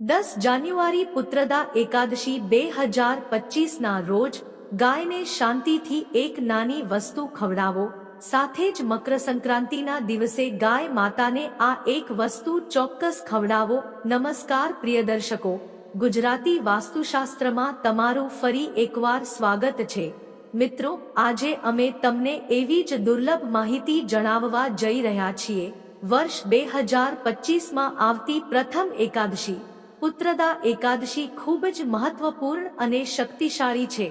દસ જાન્યુઆરી પુત્રદા એકાદશી બે હજાર પચીસના રોજ ગાયને શાંતિથી એક નાની વસ્તુ ખવડાવો. સાથે જ મકર સંક્રાંતિના દિવસે ગાય માતાને આ એક વસ્તુ ચોક્કસ ખવડાવો. નમસ્કાર પ્રિય દર્શકો, ગુજરાતી વાસ્તુશાસ્ત્રમાં તમારું ફરી એકવાર સ્વાગત છે. મિત્રો, આજે અમે તમને એવી જ દુર્લભ માહિતી જણાવવા જઈ રહ્યા છીએ. વર્ષ બે હજાર પચીસમાં આવતી પ્રથમ એકાદશી. પુત્રદા એકાદશી ખૂબ જ મહત્વપૂર્ણ અને શક્તિશાળી છે.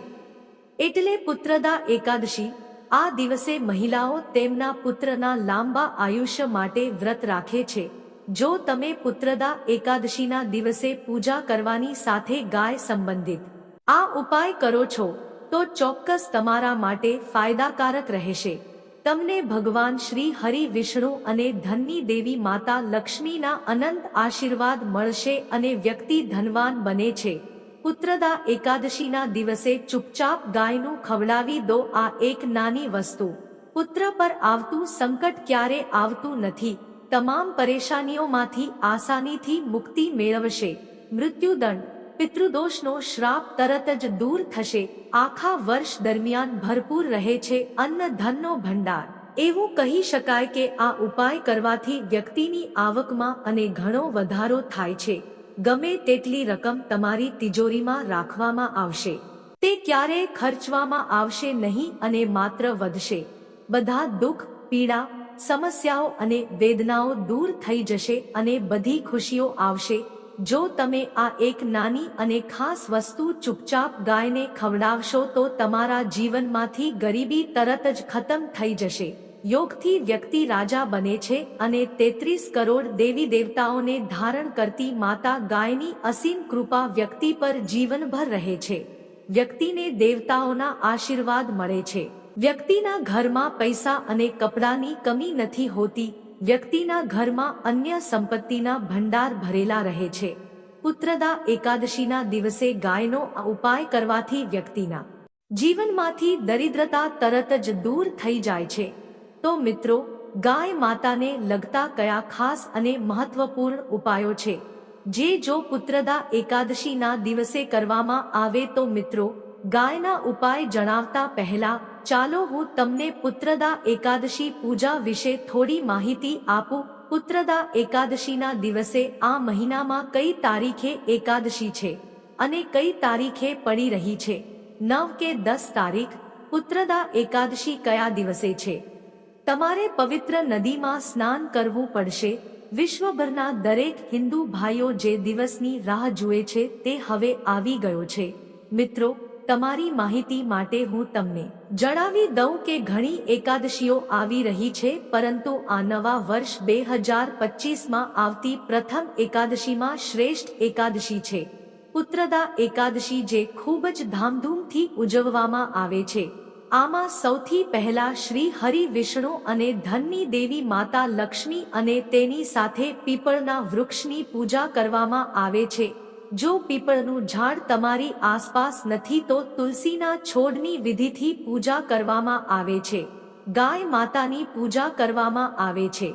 એટલે પુત્રદા એકાદશી, આ દિવસે મહિલાઓ તેમના પુત્રના લાંબા આયુષ્ય માટે વ્રત રાખે છે. જો તમે પુત્રદા એકાદશીના દિવસે પૂજા કરવાની સાથે ગાય સંબંધિત આ ઉપાય કરો છો, તો ચોક્કસ તમારા માટે ફાયદાકારક રહેશે. તમને ભગવાન શ્રી હરિ વિષ્ણુ અને ધનની દેવી માતા લક્ષ્મીના અનંત આશીર્વાદ મળશે અને વ્યક્તિ ધનવાન બને છે. પુત્રદા એકાદશીના દિવસે ચૂપચાપ ગાયનું ખવડાવી દો આ એક નાની વસ્તુ. પુત્ર પર આવતું સંકટ ક્યારે આવતું નથી. તમામ પરેશાનીઓમાંથી આસાનીથી મુક્તિ મેળવશે. મૃત્યુદંડ પિતૃદોષનો શ્રાપ તરત જ દૂર થશે. આખા વર્ષ દરમિયાન ભરપૂર રહે છે અન્ન ધનનો ભંડાર. એવું કહી શકાય કે આ ઉપાય કરવાથી વ્યક્તિની આવકમાં અને ઘણો વધારો થાય છે. ગમે તેટલી રકમ તમારી તિજોરીમાં રાખવામાં આવશે. તે ક્યારેય ખર્ચવામાં આવશે નહીં અને માત્ર વધશે. બધા દુઃખ, પીડા, સમસ્યાઓ અને વેદનાઓ દૂર થઈ જશે અને બધી ખુશીઓ આવશે. જો તમે આ એક નાની અને ખાસ વસ્તુ ચૂપચાપ ગાયને ખવડાવશો તો તમારા જીવનમાંથી ગરીબી તરત જ ખતમ થઈ જશે. યોગથી વ્યક્તિ રાજા બને છે અને તેત્રીસ કરોડ દેવી દેવતાઓને ધારણ કરતી માતા ગાયની અસીમ કૃપા વ્યક્તિ પર જીવનભર રહે છે. વ્યક્તિને દેવતાઓના આશીર્વાદ મળે છે. વ્યક્તિના ઘરમાં પૈસા અને કપડાની કમી નથી હોતી વ્યક્તિના ઘરમાં અન્ય સંપત્તિના ભંડાર ભરેલા રહે છે. પુત્રદા એકાદશીના દિવસે ગાયનો ઉપાય કરવાથી વ્યક્તિના જીવનમાંથી દરિદ્રતા તરત જ દૂર થઈ જાય છે. તો મિત્રો, ગાય માતાને લગતા કયા ખાસ અને મહત્વપૂર્ણ ઉપાયો છે? જે જો પુત્રદા એકાદશીના દિવસે કરવામાં આવે તો મિત્રો, ગાયના ઉપાય જણાવતા પહેલા ચાલો હું તમને પુત્રદા એકાદશી પૂજા વિશે થોડી માહિતી આપું. પુત્રદા એકાદશીના દિવસે આ મહિનામાં કઈ તારીખે એકાદશી છે અને કઈ તારીખે પડી રહી છે? નવ કે દસ તારીખ? પુત્રદા એકાદશી કયા દિવસે છે? તમારે પવિત્ર નદીમાં સ્નાન કરવું પડશે. વિશ્વભરના દરેક હિન્દુ ભાઈઓ જે દિવસની રાહ જુએ છે તે હવે આવી ગયો છે. મિત્રો તમારી માહિતી માટે હું તમને જણાવી દઉં કે ઘણી એકાદશીઓ આવી રહી છે, પરંતુ આ નવા વર્ષ બે હજાર પચીસમાં આવતી પ્રથમ એકાદશીમાં શ્રેષ્ઠ એકાદશી છે. પુત્રદા એકાદશી જે ખૂબ જ ધામધૂમથી ઉજવવામાં આવે છે. આમાં સૌથી પહેલા શ્રી હરિ વિષ્ણુ અને ધનની દેવી માતા લક્ષ્મી અને તેની સાથે પીપળના વૃક્ષની પૂજા કરવામાં આવે છે. જો પીપળનું ઝાડ તમારી આસપાસ નથી તો તુલસીના છોડની વિધિથી પૂજા કરવામાં આવે છે. ગાય માતાની પૂજા કરવામાં આવે છે.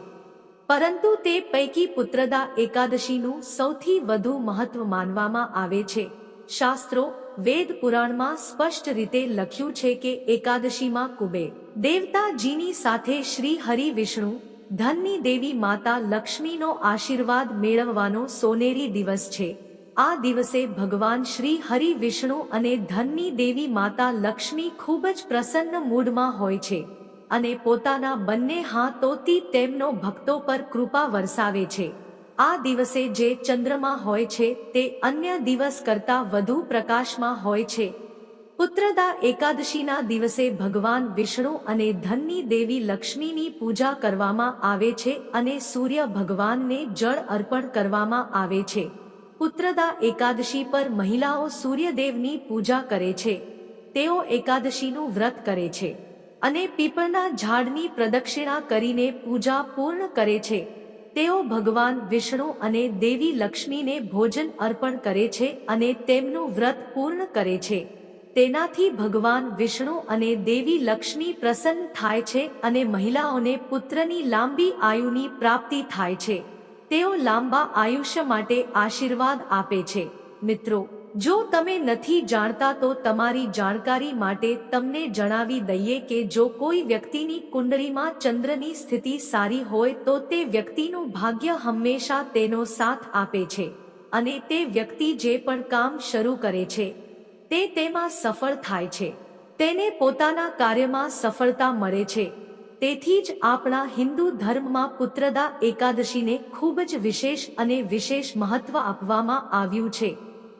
પરંતુ તે પૈકી પુત્રદા એકાદશીનું સૌથી વધુ મહત્વ માનવામાં આવે છે. શાસ્ત્રો વેદ પુરાણમાં સ્પષ્ટ રીતે લખ્યું છે કે એકાદશીમાં કુબે દેવતાજીની સાથે શ્રી હરિ વિષ્ણુ, ધનની દેવી માતા લક્ષ્મીનો આશીર્વાદ મેળવવાનો સોનેરી દિવસ છે. આ દિવસે ભગવાન શ્રી હરિ વિષ્ણુ અને ધનની દેવી માતા લક્ષ્મી ખૂબ જ પ્રસન્ન મૂડમાં હોય છે અને પોતાના બંને હાથોથી તેમનો ભક્તો પર કૃપા વરસાવે છે. આ દિવસે જે ચંદ્રમા હોય છે તે અન્ય દિવસ કરતા વધુ પ્રકાશમાં હોય છે. પુત્રદા એકાદશીના દિવસે ભગવાન વિષ્ણુ અને ધનની દેવી લક્ષ્મીની પૂજા કરવામાં આવે છે અને સૂર્ય ભગવાનને જળ અર્પણ કરવામાં આવે છે. પુત્રદા એકાદશી પર મહિલાઓ સૂર્યદેવની પૂજા કરે છે. તેઓ એકાદશીનું વ્રત કરે છે અને પીપળના ઝાડની પ્રદક્ષિણા કરીને પૂજા પૂર્ણ કરે છે. તેઓ ભગવાન વિષ્ણુ અને દેવી લક્ષ્મીને ભોજન અર્પણ કરે છે અને તેમનું વ્રત પૂર્ણ કરે છે. તેનાથી ભગવાન વિષ્ણુ અને દેવી લક્ષ્મી પ્રસન્ન થાય છે અને મહિલાઓને પુત્રની લાંબી આયુની પ્રાપ્તિ થાય છે. તેઓ લાંબા આયુષ્ય માટે આશીર્વાદ આપે છે. મિત્રો, જો તમે નથી જાણતા તો તમારી જાણકારી માટે તમને જણાવી દઈએ કે જો કોઈ વ્યક્તિની કુંડળીમાં ચંદ્રની સ્થિતિ સારી હોય તો તે વ્યક્તિનું ભાગ્ય હંમેશા તેનો સાથ આપે છે અને તે વ્યક્તિ જે પણ કામ શરૂ કરે છે, તે તેમાં સફળ થાય છે. તેને પોતાના કાર્યમાં સફળતા મળે છે. તેથી જ આપણા હિન્દુ ધર્મમાં પુત્રદા એકાદશીને ખૂબ જ વિશેષ અને વિશેષ મહત્વ આપવામાં આવ્યું છે.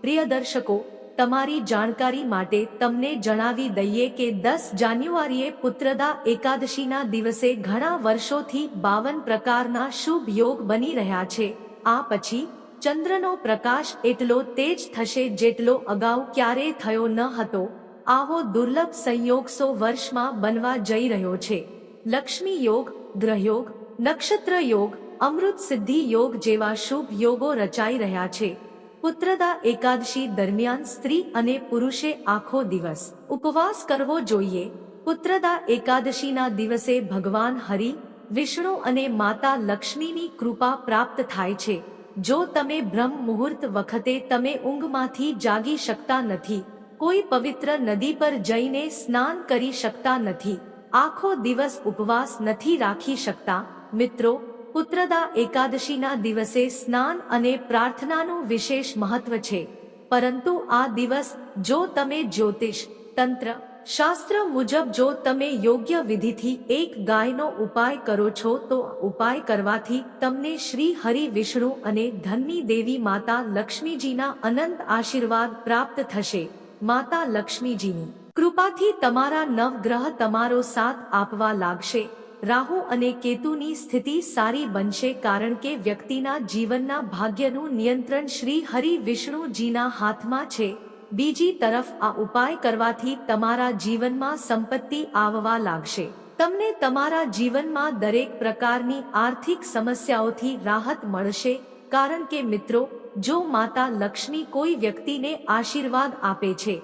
પ્રિય દર્શકો, તમારી જાણકારી માટે તમને જણાવી દઈએ કે દસ જાન્યુઆરીએ પુત્રદા એકાદશીના દિવસે ઘણા વર્ષોથી બાવન પ્રકારના શુભ યોગ બની રહ્યા છે. આ પછી, ચંદ્રનો પ્રકાશ એટલો તેજ થશે જેટલો અગાઉ ક્યારેય થયો ન હતો. આવો દુર્લભ સંયોગ સો વર્ષમાં બનવા જઈ રહ્યો છે. લક્ષ્મી યોગ, ગ્રહયોગ, નક્ષત્ર યોગ, અમૃત સિદ્ધિ યોગ જેવા શુભ યોગો રચાઈ રહ્યા છે. પુત્રદા એકાદશી દરમિયાન સ્ત્રી અને પુરુષે આખો દિવસ ઉપવાસ કરવો જોઈએ. પુત્રદા એકાદશીના દિવસે ભગવાન હરિ, વિષ્ણુ અને માતા લક્ષ્મીની કૃપા પ્રાપ્ત થાય છે. જો તમે બ્રહ્મ મુહૂર્ત વખતે તમે ઊંઘમાંથી જાગી શકતા નથી, કોઈ પવિત્ર નદી પર જઈને સ્નાન કરી શકતા નથી આખો દિવસ ઉપવાસ નથી રાખી શકતા. મિત્રો, પુત્રદા એકાદશીના દિવસે સ્નાન અને પ્રાર્થનાનું વિશેષ મહત્વ છે. પરંતુ આ દિવસ, જો તમે જ્યોતિષ, તંત્ર, શાસ્ત્ર મુજબ જો તમે યોગ્ય વિધિથી એક ગાયનો ઉપાય કરો છો તો ઉપાય કરવાથી તમને શ્રી હરિ વિષ્ણુ અને ધનની દેવી માતા લક્ષ્મીજીના અનંત આશીર્વાદ પ્રાપ્ત થશે. માતા લક્ષ્મીજીની કૃપાથી તમારા નવગ્રહ તમારો સાથ આપવા લાગશે. રાહુ અને કેતુની સ્થિતિ સારી બનશે કારણ કે વ્યક્તિના જીવનના ભાગ્યનું નિયંત્રણ શ્રી હરિ વિષ્ણુજીના હાથમાં છે. બીજી તરફ આ ઉપાય કરવાથી તમારા જીવનમાં સંપત્તિ આવવા લાગશે. તમને તમારા જીવનમાં દરેક પ્રકારની આર્થિક સમસ્યાઓથી રાહત મળશે, કારણ કે મિત્રો, જો માતા લક્ષ્મી કોઈ વ્યક્તિને આશીર્વાદ આપે છે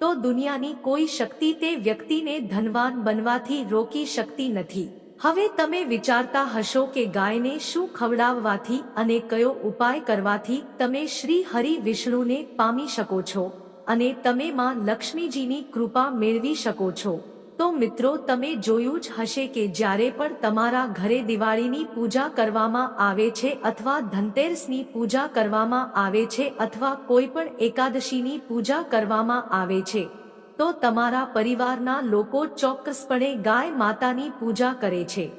તો દુનિયાની કોઈ શક્તિ તે વ્યક્તિને ધનવાન બનવાથી રોકી શકતી નથી. હવે તમે વિચારતા હશો કે ગાયને શું ખવડાવવાથી અને કયો ઉપાય કરવાથી તમે શ્રી હરિ વિષ્ણુને પામી શકો છો અને તમે માં લક્ષ્મીજીની કૃપા મેળવી શકો છો. તો મિત્રો, તમે જોયું જ હશે કે જ્યારે પણ તમારા ઘરે દિવાળીની પૂજા કરવામાં આવે છે અથવા ધનતેરસની પૂજા કરવામાં આવે છે અથવા કોઈ પણ એકાદશીની પૂજા કરવામાં આવે છે, તો તમારા પરિવારના લોકો ચોક્કસપણે ગાય માતાની પૂજા કરે છે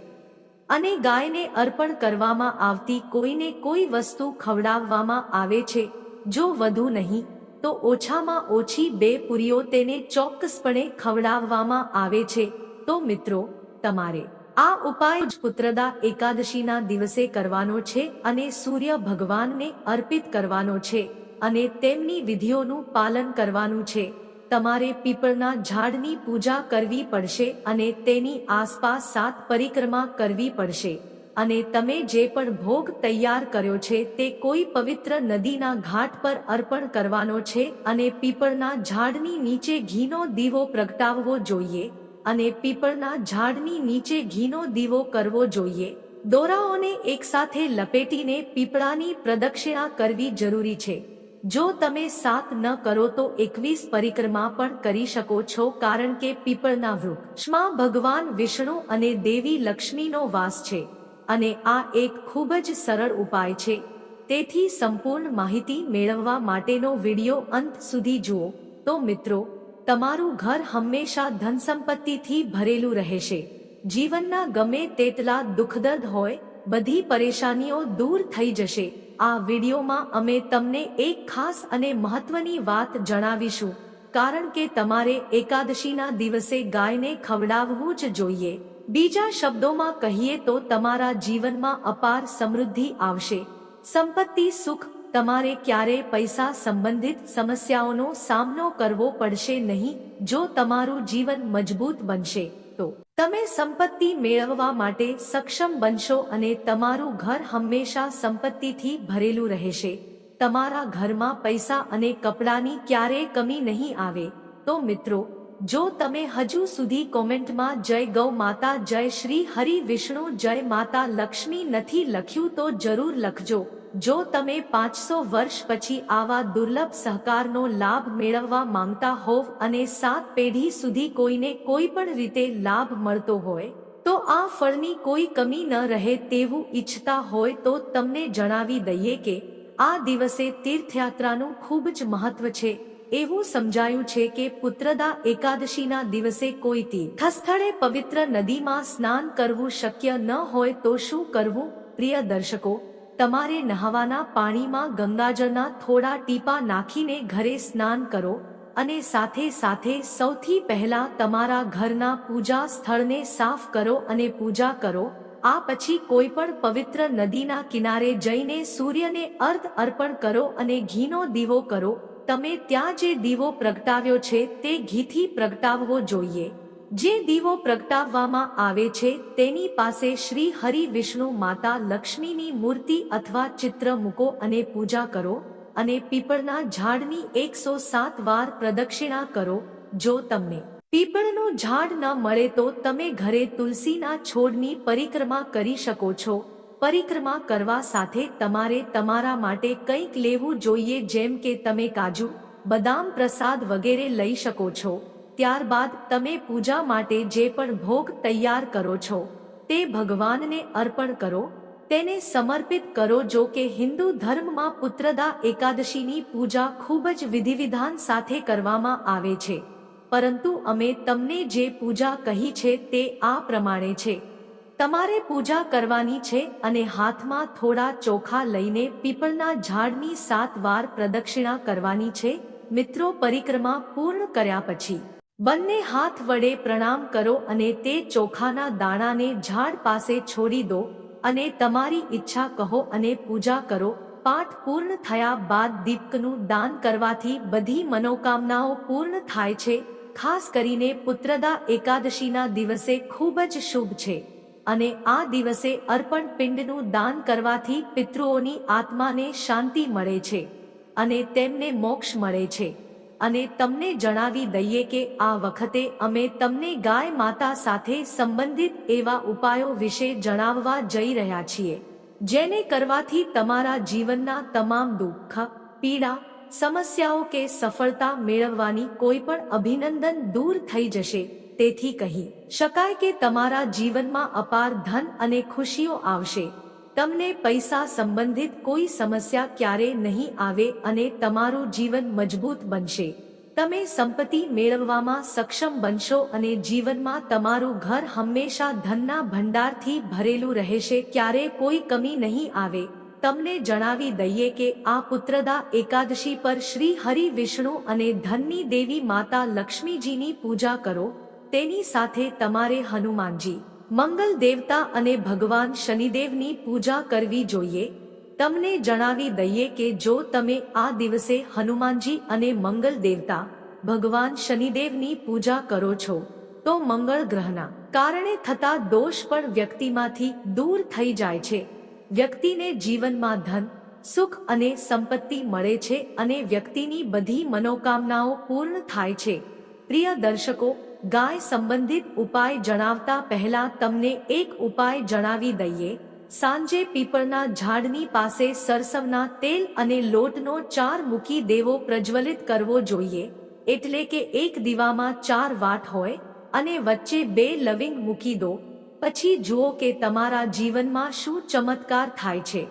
અને ગાયને અર્પણ કરવામાં આવતી કોઈને કોઈ વસ્તુ ખવડાવવામાં આવે છે, જો વધુ નહીં તો ઓછામાં ઓછી બે પુરીઓ તેને ચોક્કસપણે ખવડાવવામાં આવે છે. તો મિત્રો, તમારે આ ઉપાય જ પુત્રદા એકાદશીના દિવસે કરવાનો છે અને સૂર્ય ભગવાનને અર્પિત કરવાનો છે અને તેમની વિધિઓનું પાલન કરવાનું છે. તમારે પીપળના ઝાડની પૂજા કરવી પડશે અને તેની આસપાસ સાત પરિક્રમા કરવી પડશે. અને તમે જે પણ ભોગ તૈયાર કર્યો છે તે કોઈ પવિત્ર નદીના ઘાટ પર અર્પણ કરવાનો છે અને પીપળના ઝાડની નીચે ઘીનો દીવો પ્રગટાવવો જોઈએ અને પીપળના ઝાડની નીચે ઘીનો દીવો કરવો જોઈએ. દોરાઓને એકસાથે લપેટીને પીપળાની પ્રદક્ષિણા કરવી જરૂરી છે. જો તમે સાત ન કરો તો એકવીસ પરિક્રમા પણ કરી શકો છો કારણ કે પીપળના વૃક્ષમાં ભગવાન વિષ્ણુ અને દેવી લક્ષ્મીનો વાસ છે. અને આ એક ખૂબ જ સરળ ઉપાય છે. તેથી સંપૂર્ણ માહિતી મેળવવા માટેનો વિડિયો અંત સુધી જુઓ. તો મિત્રો, તમારું ઘર હંમેશા ધન સંપત્તિથી ભરેલું રહેશે. જીવનના ગમે તેટલા દુઃખદર્દ હોય, બધી પરેશાનીઓ દૂર થઈ જશે. આ વિડીયોમાં અમે તમને એક ખાસ અને મહત્વની વાત જણાવીશું. કારણ કે તમારે એકાદશીના દિવસે ગાયને ખવડાવવું જ જોઈએ. બીજા શબ્દોમાં કહીએ તો તમારા જીવનમાં અપાર સમૃદ્ધિ આવશે. સંપત્તિ સુખ, તમારે ક્યારે પૈસા સંબંધિત સમસ્યાઓનો સામનો કરવો પડશે નહીં, જો તમારું જીવન મજબૂત બનશે. તો તમે સંપત્તિ મેળવવા માટે સક્ષમ બનશો અને તમારું ઘર હંમેશા સંપત્તિથી ભરેલું રહેશે. તમારા ઘરમાં પૈસા અને કપડાની ક્યારેય કમી નહીં આવે. તો મિત્રો જો તમે હજુ સુધી કોમેન્ટમાં જય ગૌ માતા, જય શ્રી હરિ વિષ્ણુ, જય માતા લક્ષ્મી નથી લખ્યું તો જરૂર લખજો. જો તમે પાંચસો વર્ષ પછી આવા દુર્લભ સહકારનો લાભ મેળવવા માંગતા હોવ અને સાત પેઢી સુધી કોઈને કોઈ પણ રીતે લાભ મળતો હોય, તો આ ફળની કોઈ કમી ન રહે તેવું ઈચ્છતા હોય તો તમને જણાવી દઈએ કે આ દિવસે તીર્થયાત્રાનું ખૂબ જ મહત્વ છે. એવું સમજાયું છે કે પુત્રદા એકાદશીના દિવસે કોઈ તીર્થ સ્થળે પવિત્ર નદીમાં સ્નાન કરવું શક્ય ન હોય તો શું કરવું? પ્રિય દર્શકો, તમારે નહાવાના પાણીમાં ગંગાજળના થોડા ટીપા નાખીને ઘરે સ્નાન કરો અને સાથે સાથે સૌથી પહેલા તમારા ઘરના પૂજા સ્થળને સાફ કરો અને પૂજા કરો. આ પછી કોઈ પણ પવિત્ર નદીના કિનારે જઈને સૂર્યને અર્ધ અર્પણ કરો અને ઘીનો દીવો કરો. તમે ત્યાં જે દીવો પ્રગટાવ્યો છે તે ઘીથી પ્રગટાવવો જોઈએ. જે દીવો પ્રગટાવવામાં આવે છે તેની પાસે શ્રી હરિ વિષ્ણુ માતા લક્ષ્મીની મૂર્તિ અથવા ચિત્ર મૂકો અને પૂજા કરો અને પીપળના ઝાડની એકસો સાત વાર પ્રદક્ષિણા કરો જો તમને પીપળનું ઝાડ ન મળે તો તમે ઘરે તુલસીના છોડની પરિક્રમા કરી શકો છો. પરિક્રમા કરવા સાથે તમારે તમારા માટે કંઈક લેવું જોઈએ જેમ કે તમે કાજુ, બદામ પ્રસાદ વગેરે લઈ શકો છો. ત્યારબાદ તમે પૂજા માટે જે પણ ભોગ તૈયાર કરો છો, તે ભગવાનને અર્પણ કરો. તેને સમર્પિત કરો જો કે હિન્દુ ધર્મમાં પુત્રદા એકાદશીની પૂજા ખૂબ જ વિધિવિધાન સાથે કરવામાં આવે છે. પરંતુ અમે તમને જે પૂજા કહી છે તે આ પ્રમાણે છે. તમારે પૂજા કરવાની છે અને હાથમાં થોડા ચોખા લઈને પીપળના ઝાડની સાત વાર પ્રદક્ષિણા કરવાની છે. મિત્રો, પરિક્રમા પૂર્ણ કર્યા પછી બંને હાથ વડે પ્રણામ કરો અને તે ચોખાના દાણાને ઝાડ પાસે છોડી દો અને તમારી ઈચ્છા કહો અને પૂજા કરો. પાઠ પૂર્ણ થયા બાદ દીપકનું દાન કરવાથી બધી મનોકામનાઓ પૂર્ણ થાય છે. ખાસ કરીને પુત્રદા એકાદશીના દિવસે ખૂબ જ શુભ છે. અને આ દિવસે અર્પણ પિંડનું દાન કરવાથી પિતૃઓની આત્માને શાંતિ મળે છે અને તેમને મોક્ષ મળે છે. અને તમને જણાવી દઈએ કે આ વખતે અમે તમને ગાય માતા સાથે સંબંધિત એવા ઉપાયો વિશે જણાવવા જઈ રહ્યા છીએ, જેને કરવાથી તમારા જીવનના તમામ દુઃખ, પીડા, સમસ્યાઓ કે સફળતા મેળવવાની કોઈ પણ અભિનંદન દૂર થઈ જશે. તેથી કહી, શકાય કે તમારા જીવનમાં અપાર ધન અને ખુશીઓ આવશે. તમને પૈસા સંબંધિત કોઈ સમસ્યા ક્યારે નહીં આવે અને તમારું જીવન મજબૂત બનશે. તમે સંપત્તિ મેળવવામાં સક્ષમ બનશો અને જીવનમાં તમારું ઘર હંમેશા ધનના ભંડારથી ભરેલું રહેશે, ક્યારે કોઈ કમી નહીં આવે. તમને જણાવી દઈએ કે આ પુત્રદા એકાદશી પર શ્રી હરિ વિષ્ણુ અને ધનની દેવી માતા લક્ષ્મીજીની પૂજા કરો. તેની સાથે તમારે હનુમાનજી, મંગલ દેવતા અને ભગવાન શનિદેવની પૂજા કરવી જોઈએ. તમને જણાવી દઈએ કે જો તમે આ દિવસે હનુમાનજી અને મંગલ દેવતા, ભગવાન શનિદેવની પૂજા કરો છો, તો મંગળ ગ્રહના કારણે થતા દોષ પણ વ્યક્તિમાંથી દૂર થઈ જાય છે. વ્યક્તિને જીવનમાં ધન, સુખ અને સંપત્તિ મળે છે અને વ્યક્તિની બધી મનોકામનાઓ પૂર્ણ થાય છે. પ્રિય દર્શકો ગાય સંબંધિત ઉપાય જણાવતા પહેલા તમને એક ઉપાય જણાવી દઈએ. સાંજે પીપળના ઝાડની પાસે સરસવના તેલ અને લોટનો ચાર મૂકી દેવો પ્રજ્વલિત કરવો જોઈએ. એટલે કે એક દીવામાં ચાર વાટ હોય અને વચ્ચે બે લવિંગ મૂકી દો. પછી જુઓ કે તમારા જીવનમાં શું ચમત્કાર થાય છે.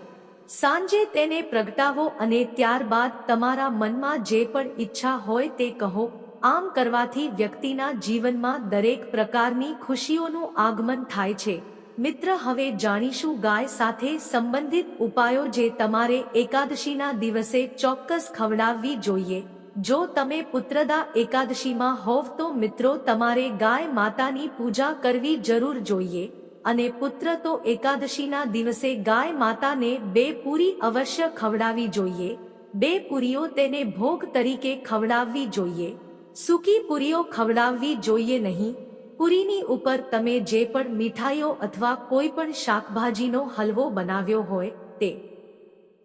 સાંજે તેને પ્રગટાવો અને ત્યારબાદ તમારા મનમાં જે પણ ઈચ્છા હોય તે કહો. આમ કરવાથી વ્યક્તિના જીવનમાં દરેક પ્રકારની ખુશીઓનું આગમન થાય છે. મિત્ર, હવે જાણીશું ગાય સાથે સંબંધિત ઉપાયો જે તમારે એકાદશીના દિવસે ચોક્કસ ખવડાવવી જોઈએ. જો તમે પુત્રદા એકાદશીમાં હોવ તો મિત્રો, તમારે ગાય માતાની પૂજા કરવી જરૂર જોઈએ અને પુત્ર તો એકાદશીના દિવસે ગાય માતાને બે પૂરી અવશ્ય ખવડાવી જોઈએ. બે પૂરીઓ તેને ભોગ તરીકે ખવડાવવી જોઈએ. સૂકી પૂરીઓ ખવડાવવી જોઈએ નહીં. પૂરીની ઉપર તમે જે પણ મીઠાઈઓ અથવા કોઈ પણ શાકભાજીનો હલવો બનાવ્યો હોય તે.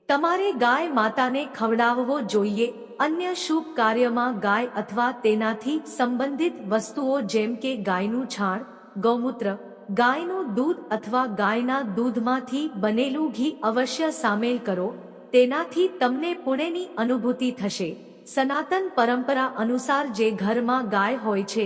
તમારે ગાય માતાને ખવડાવવો જોઈએ. અન્ય શુભ કાર્યમાં ગાય અથવા તેનાથી સંબંધિત વસ્તુઓ જેમ કે ગાયનું છાણ, ગૌમૂત્ર, ગાયનું દૂધ અથવા ગાયના દૂધમાંથી બનેલું ઘી અવશ્ય સામેલ કરો. તેનાથી તમને પુણેની અનુભૂતિ થશે. સનાતન પરંપરા અનુસાર જે ઘરમાં ગાય હોય છે,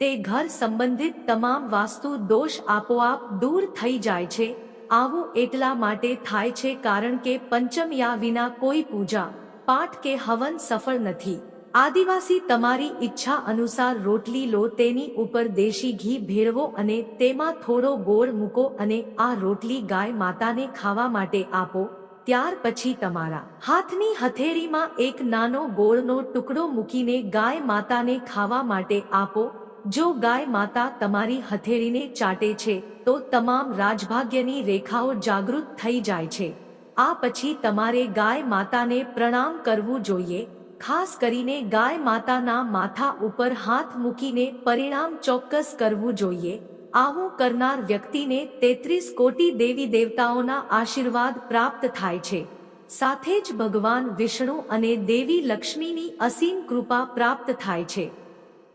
તે ઘર સંબંધિત તમામ વાસ્તુ દોષ આપોઆપ દૂર થઈ જાય છે. આવું એટલા માટે થાય છે કારણ કે પંચમયા વિના કોઈ પૂજા, પાઠ કે હવન સફળ નથી. આદિવાસી તમારી ઈચ્છા અનુસાર રોટલી લો, તેની ઉપર દેશી ઘી ભેળવો અને તેમાં થોડો ગોળ મૂકો અને આ રોટલી ગાય માતાને ખાવા માટે આપો. ત્યાર પછી તમારા હાથની હથેળીમાં એક નાનો ગોળનો ટુકડો મૂકીને ગાય માતાને ખાવા માટે આપો. જો ગાય માતા તમારી હથેળીને ચાટે છે, તો તમામ રાજભાગ્યની રેખાઓ જાગૃત થઈ જાય છે. આ પછી તમારે ગાય માતાને પ્રણામ કરવું જોઈએ. ખાસ કરીને ગાય માતાના માથા ઉપર હાથ મૂકીને પરિણામ ચોક્કસ કરવું જોઈએ. આવું કરનાર વ્યક્તિને તેત્રીસ કોટી દેવી દેવતાઓના આશીર્વાદ પ્રાપ્ત થાય છે. સાથે જ ભગવાન વિષ્ણુ અને દેવી લક્ષ્મીની અસીમ કૃપા પ્રાપ્ત થાય છે.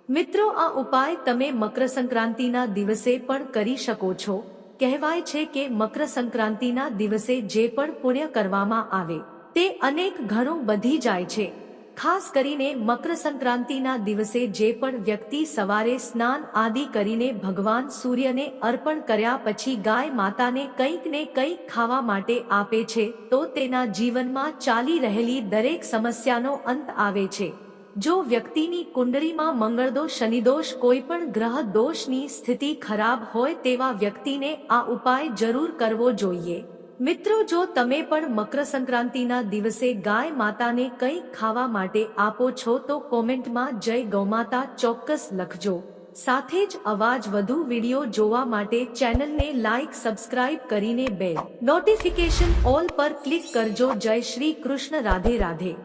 મિત્રો, આ ઉપાય તમે મકર સંક્રાંતિના દિવસે પણ કરી શકો છો. કહેવાય છે કે મકર સંક્રાંતિના દિવસે જે પણ પુણ્ય કરવામાં આવે, તે અનેક ઘણું વધી જાય છે. ખાસ કરીને મકર સંક્રાંતિના દિવસે જે પણ વ્યક્તિ સવારે સ્નાન આદિ કરીને ભગવાન સૂર્યને અર્પણ કર્યા પછી ગાય માતાને કંઈક ને કંઈક ખાવા માટે આપે છે, તો તેના જીવનમાં ચાલી રહેલી દરેક સમસ્યાનો અંત આવે છે. જો વ્યક્તિની કુંડળીમાં મંગળદોષ શનિદોષ, કોઈ પણ ગ્રહ દોષની સ્થિતિ ખરાબ હોય તેવા વ્યક્તિને આ ઉપાય જરૂર કરવો જોઈએ. મિત્રો, જો તમે પણ મકર સંક્રાંતિના દિવસે ગાય માતાને કંઈ ખાવા માટે આપો છો, તો કોમેન્ટમાં જય ગૌમાતા ચોક્કસ લખજો. સાથે જ અવાજ વધુ વીડિયો જોવા માટે ચેનલને લાઇક સબસ્ક્રાઇબ કરીને બેલ. નોટિફિકેશન ઓલ પર ક્લિક કરજો. જય શ્રી કૃષ્ણ, રાધે રાધે.